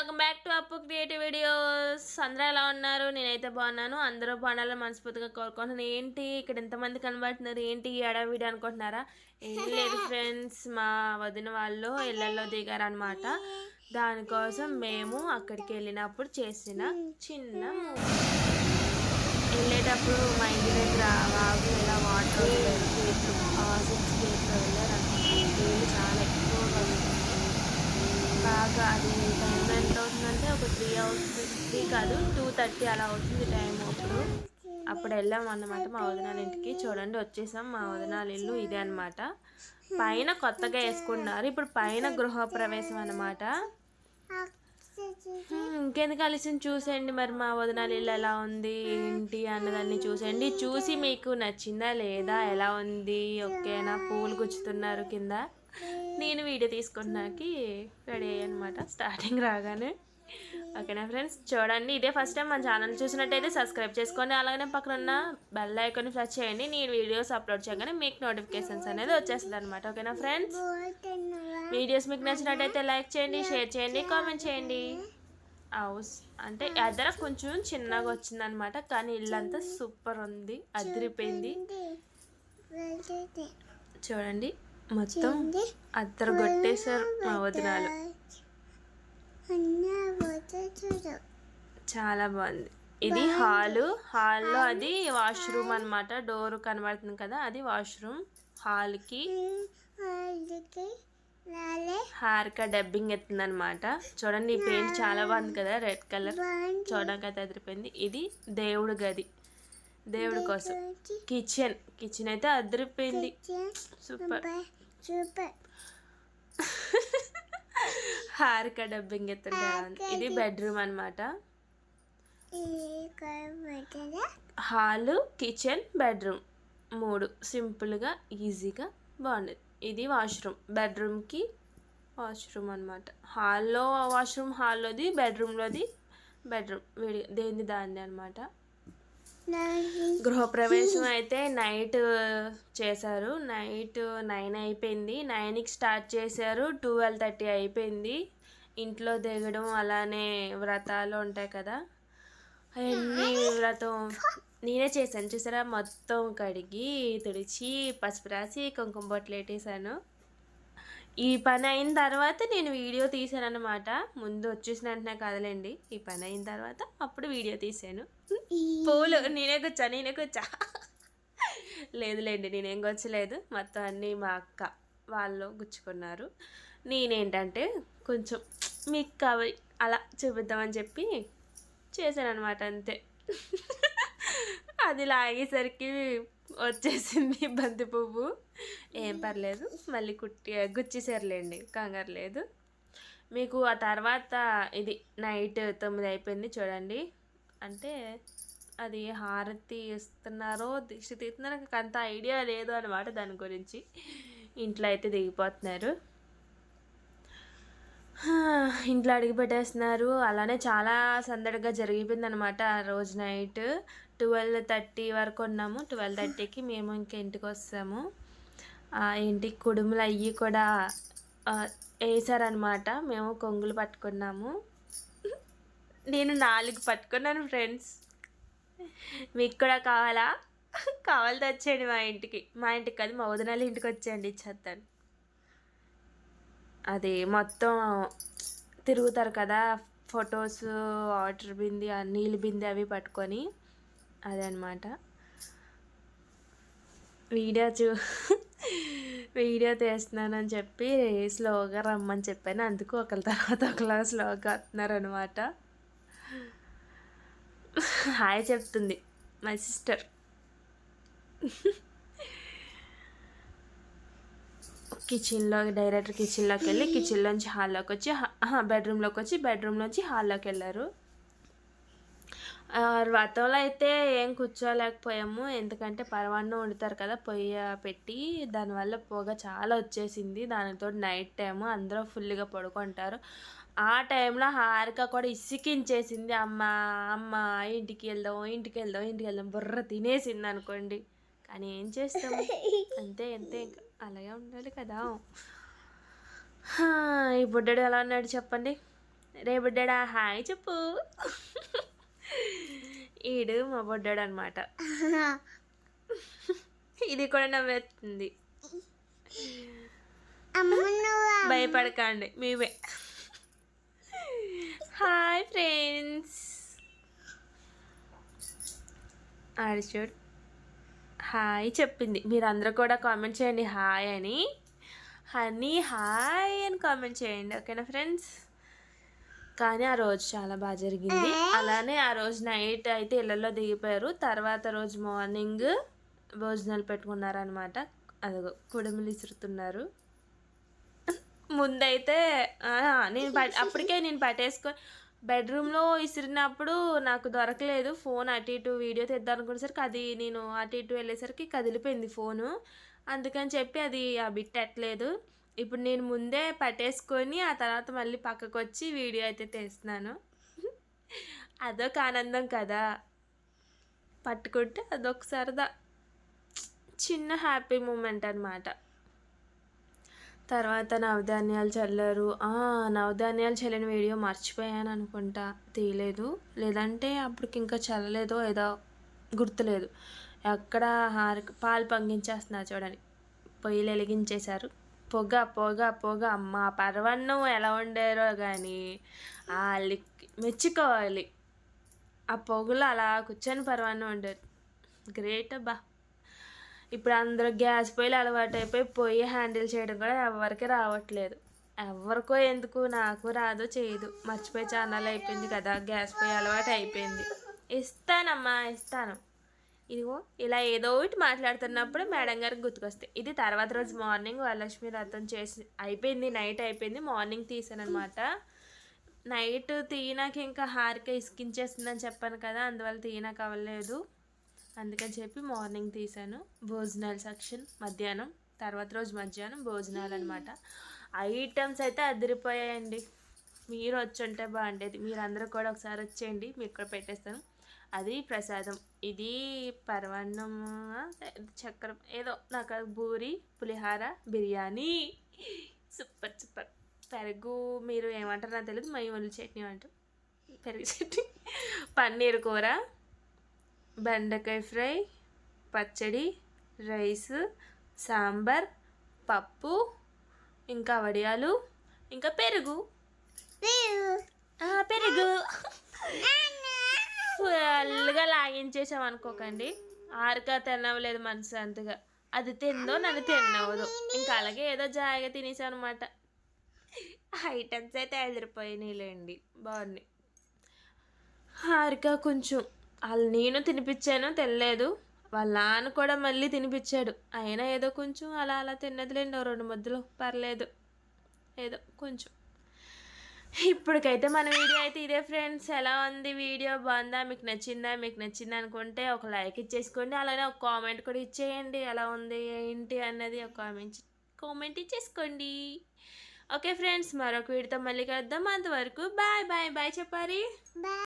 Welcome back to Appu creative videos. అందరూ ఎలా ఉన్నారు? నేనైతే బాగున్నాను. అందరూ బాగున్నారని మనస్ఫూర్తిగా కోరుకుంటున్నాను. ఏంటి? ఇక్కడ ఎంతమంది కనబడుతున్నారు? ఏంటి ఈ వీడియో అనుకుంటున్నారా? ఏం లేదు ఫ్రెండ్స్. మా వదిన వాళ్ళు ఇళ్ళల్లో దిగారనమాట దానికోసం మేము అక్కడికి వెళ్ళినప్పుడు చేసిన చిన్న వెళ్ళేటప్పుడు మా ఇంటి దగ్గర వాగు ఇలా వాటర్ సిక్స్ గేట్లో వెళ్ళారు అనుకుంటున్నాను చాలా బాగా అది టైం ఎంత అవుతుందంటే ఒక త్రీ అవర్స్ త్రీ కాదు టూ థర్టీ అలా అవుతుంది టైం అప్పుడు. అప్పుడు వెళ్ళాం అన్నమాట మా వదినాల ఇంటికి. చూడండి వచ్చేసాం. మా వదినాల ఇల్లు ఇదే అనమాట పైన కొత్తగా వేసుకున్నారు ఇప్పుడు పైన గృహప్రవేశం అనమాట ఇంకెందుకు కలిసి చూసేయండి మరి మా వదనాలు ఇల్లు ఎలా ఉంది ఏంటి అన్నదాన్ని చూసేయండి. చూసి మీకు నచ్చిందా లేదా ఎలా ఉంది? ఓకేనా? పూలు గుచ్చుతున్నారు కింద. నేను వీడియో తీసుకుంటున్నాకి రెడీ అయ్యాను అనమాట స్టార్టింగ్ రాగానే. ఓకేనా ఫ్రెండ్స్ చూడండి ఇదే ఫస్ట్ టైం మన ఛానల్ చూసినట్టయితే సబ్స్క్రైబ్ చేసుకోండి అలాగనే పక్కన ఉన్న బెల్ ఐకాన్ ప్రెస్ చేయండి. నేను వీడియోస్ అప్లోడ్ చేయగానే మీకు నోటిఫికేషన్స్ అనేది వచ్చేస్తుంది అనమాట ఓకేనా ఫ్రెండ్స్? వీడియోస్ మీకు నచ్చినట్టయితే లైక్ చేయండి షేర్ చేయండి కామెంట్ చేయండి. హౌస్ అంటే ఎదర కొంచెం చిన్నగా వచ్చిందనమాట కానీ ఇల్లంతా సూపర్ ఉంది అదిరిపోయింది. చూడండి. మొత్తం అద్దరు కొట్టేశారు మా వదినాలు. చాలా బాగుంది. ఇది హాలు. హాల్లో అది వాష్రూమ్ అన్నమాట. డోర్ కనబడుతుంది కదా అది వాష్రూమ్ హాల్కి. హారిక డబ్బింగ్ ఎత్తుంది అనమాట చూడండి ఈ పెయింట్ చాలా బాగుంది కదా రెడ్ కలర్. చూడడానికి అయితే అదిరిపోయింది. ఇది దేవుడు గది. దేవుడి కోసం. కిచెన్. కిచెన్ అయితే అదిరిపోయింది. సూపర్. హారిక డబ్బింగ్ ఉంది? ఇది బెడ్రూమ్ అన్నమాట. Hall kitchen bedroom. మూడు సింపుల్గా ఈజీగా బాగుండేది ఇది వాష్రూమ్. బెడ్రూమ్కి వాష్రూమ్ అనమాట హాల్లో వాష్రూమ్ హాల్లోది బెడ్రూమ్లోది బెడ్రూమ్. విడి దేని దాన్ని అనమాట గృహప్రవేశం అయితే నైట్ చేశారు. నైట్ నైన్ అయిపోయింది. నైన్కి స్టార్ట్ చేశారు. ట్వెల్వ్ థర్టీ అయిపోయింది. ఇంట్లో దిగడం అలానే వ్రతాలు ఉంటాయి కదా. అవన్నీ వ్రతం నేనే చేశాను. చూసారా? మొత్తం కడిగి తుడిచి పసుపు రాసి కుంకుమ బొట్లు పెట్టేశాను ఈ పని అయిన తర్వాత నేను వీడియో తీసాను అనమాట ముందు వచ్చేసిన వెంటనే కదలండి. ఈ పని అయిన తర్వాత అప్పుడు వీడియో తీసాను పూలు నేనే కూర్చా నేనే కూర్చా. లేదులేండి నేనేం కూర్చోలేదు. మొత్తం అన్నీ మా అక్క వాళ్ళు గుచ్చుకున్నారు. నేనేంటంటే కొంచెం మీకు కావాలి అలా చూపిద్దామని చెప్పి చేశాను అనమాట అంతే. అది లాగేసరికి వచ్చేసింది బంతి పువ్వు. ఏం పర్లేదు మళ్ళీ కుట్టి గుచ్చేసారులేండి కంగారు లేదు. మీకు ఆ తర్వాత ఇది నైట్ తొమ్మిది అయిపోయింది చూడండి. అంటే అది హారతి ఇస్తున్నారో దిష్టి తీస్తున్నారో నాకు అంత ఐడియా లేదు అనమాట దాని గురించి. ఇంట్లో అయితే దిగిపోతున్నారు. ఇంట్లో అడిగి పెట్టేస్తున్నారు. అలానే చాలా సందడిగా జరిగిపోయింది అనమాట ఆ రోజు నైట్. ట్వెల్వ్ థర్టీ వరకు ఉన్నాము. ట్వెల్వ్ థర్టీకి మేము ఇంకా ఇంటికి వస్తాము. ఆ, ఏంటి కుడుములు అయ్యి కూడా వేసారనమాట మేము కొంగులు పట్టుకున్నాము. నేను నాలుగు పట్టుకున్నాను ఫ్రెండ్స్ మీకు కూడా కావాలా? కావాలి తెచ్చేయండి మా ఇంటికి. మా ఇంటికి కాదు మా వదినాల ఇంటికి వచ్చేయండి ఇచ్చేస్తాను. అది మొత్తం తిరుగుతారు కదా ఫొటోస్ వాటర్ బింది నీళ్ళు బింది అవి పట్టుకొని. అదనమాట. వీడియో చూ వీడియో తీస్తున్నానని చెప్పి స్లోగా రమ్మని చెప్పాను. అందుకు ఒకరి తర్వాత ఒకలా స్లోగా వస్తున్నారు అనమాట హాయ్ చెప్తుంది మై సిస్టర్. కిచెన్లో డైరెక్ట్ కిచెన్లోకి వెళ్ళి కిచెన్లోంచి హాల్లోకి వచ్చి బెడ్రూమ్లోకి వచ్చి బెడ్రూమ్లోంచి హాల్లోకి వెళ్ళారు. వ్రతంలో అయితే ఏం కూర్చోలేకపోయాము. ఎందుకంటే పరమాన్నం వండుతారు కదా పొయ్యి పెట్టి. దానివల్ల పొగ చాలా వచ్చేసింది. దానితో నైట్ టైము అందరూ ఫుల్గా పడుకుంటారు. ఆ టైంలో హారిక కూడా ఇసికించేసింది. అమ్మ అమ్మ ఇంటికి వెళ్దాం ఇంటికి వెళ్దాం ఇంటికి వెళ్దాం బుర్ర తినేసింది అనుకోండి. కానీ ఏం చేస్తాం? అంతే అంతే ఇంకా. అలాగే ఉండాలి కదా. ఈ బుడ్డడు ఎలా ఉన్నాడు చెప్పండి? రే బుడ్డడా హాయ్ చెప్పు. ఈడు మా బుడ్డాడు అనమాట ఇది కూడా నవ్వేస్తుంది. భయపడకండి మేమే. Hi friends. ఆడి చూడు. హాయ్ చెప్పింది. మీరందరూ కూడా కామెంట్ చేయండి. హాయ్ అని. హనీ హాయ్ అని కామెంట్ చేయండి. ఓకేనా ఫ్రెండ్స్? కానీ ఆ రోజు చాలా బాగా జరిగింది. అలానే ఆ రోజు నైట్ అయితే ఇళ్ళల్లో దిగిపోయారు. తర్వాత రోజు మార్నింగ్ భోజనాలు పెట్టుకున్నారనమాట అదిగో కుడుములు ఇసురుతున్నారు. ముందైతే నేను పట్- అప్పటికే నేను పట్టేసుకొని బెడ్రూమ్లో ఇసిరినప్పుడు నాకు దొరకలేదు ఫోన్. అటు ఇటు వీడియో తెద్దాం అనుకునేసరికి అది నేను అటు ఇటు వెళ్ళేసరికి కదిలిపోయింది ఫోను. అందుకని చెప్పి అది ఆ బిట్ ఎట్టలేదు ఇప్పుడు నేను ముందే పట్టేసుకొని ఆ తర్వాత మళ్ళీ పక్కకు వచ్చి వీడియో అయితే తీస్తున్నాను. అదొక ఆనందం కదా. పట్టుకుంటే అదొక సరదా. చిన్న హ్యాపీ మూమెంట్ అనమాట తర్వాత నవధాన్యాలు చల్లారు. నవధాన్యాలు చల్లిన వీడియో మర్చిపోయాను అనుకుంటా. తీయలేదు. లేదంటే అప్పటికి ఇంకా చల్లలేదో ఏదో గుర్తులేదు. ఎక్కడ హార పాలు పొంగించేస్తున్నారు చూడండి. పొయ్యిలు వెలిగించేశారు. పొగ పొగ పొగ. మా పరవన్నం ఎలా ఉండేరో కానీ ఆ లిక్ మెచ్చుకోవాలి. ఆ పొగలు అలా కూర్చొని పరవన్నం ఉండేది గ్రేట్ అబ్బా. ఇప్పుడు అందరూ గ్యాస్ పొయ్యిలు అలవాటు అయిపోయి పొయ్యి హ్యాండిల్ చేయడం కూడా ఎవరికి రావట్లేదు. ఎవరికో ఎందుకు నాకు రాదో చేయదు. మర్చిపోయి ఛానల్ అయిపోయింది కదా గ్యాస్ పొయ్యి అలవాటు అయిపోయింది ఇస్తానమ్మా ఇస్తాను. ఇదిగో ఇలా ఏదో ఒకటి మాట్లాడుతున్నప్పుడు మేడం గారికి గుర్తుకొస్తాయి ఇది తర్వాత రోజు మార్నింగ్ వరలక్ష్మి రథం చేసి అయిపోయింది నైట్ అయిపోయింది మార్నింగ్ తీసాను అనమాట నైట్ తీయనాక ఇంకా హారిక ఇసుకించేస్తుందని చెప్పాను కదా అందువల్ల తీయనాక అవ్వలేదు. అందుకని చెప్పి మార్నింగ్ తీసాను. భోజనాలు సెక్షన్ మధ్యాహ్నం తర్వాత రోజు మధ్యాహ్నం భోజనాలు అనమాట ఐటమ్స్ అయితే అదిరిపోయాయండి. మీరు వచ్చి ఉంటే బాగుండేది. మీరందరూ కూడా ఒకసారి వచ్చేయండి మీకు కూడా పెట్టేస్తాను. అది ప్రసాదం. ఇది పరమాన్నం చక్కెర ఏదో నాకు బూరి పులిహార బిర్యానీ. Super super. పెరుగు మీరు ఏమంటారు నాకు తెలియదు మై ఒళ్ళు చట్నీ అంటాం. పెరుగు చట్నీ. పన్నీర్ కూర బెండకాయ ఫ్రై పచ్చడి రైస్ సాంబార్ పప్పు ఇంకా వడియాలు ఇంకా పెరుగు. పెరుగు. ఫుల్గా లాగించేసాం అనుకోకండి ఆరుగా తినవలేదు మనసు అంతగా. అది తిందో నన్ను తినవదు ఇంకా అలాగే ఏదో జాయిగా తినేసాం అనమాట ఐటమ్స్ అయితే ఎదిరిపోయినాయిలేండి. బాగున్నాయి. హారిక కొంచెం వాళ్ళు నేను తినిపించాను తినలేదు. వాళ్ళ నాన్న కూడా మళ్ళీ తినిపించాడు. అయినా ఏదో కొంచెం అలా అలా తిన్నదిలేండి రెండు ముద్దలు పర్లేదు. ఏదో కొంచెం. ఇప్పటికైతే మన వీడియో అయితే ఇదే ఫ్రెండ్స్. ఎలా ఉంది వీడియో? బాగుందా? మీకు నచ్చిందా? మీకు నచ్చింది అనుకుంటే ఒక లైక్ ఇచ్చేసుకోండి. అలానే ఒక కామెంట్ కూడా ఇచ్చేయండి. ఎలా ఉంది? ఏంటి అన్నది ఒక కామెంట్ కామెంట్ ఇచ్చేసుకోండి. ఓకే ఫ్రెండ్స్ మరొక వీడితో మళ్ళీ కలుద్దాం. అంతవరకు బాయ్ బాయ్ బాయ్ చెప్పారి బాయ్.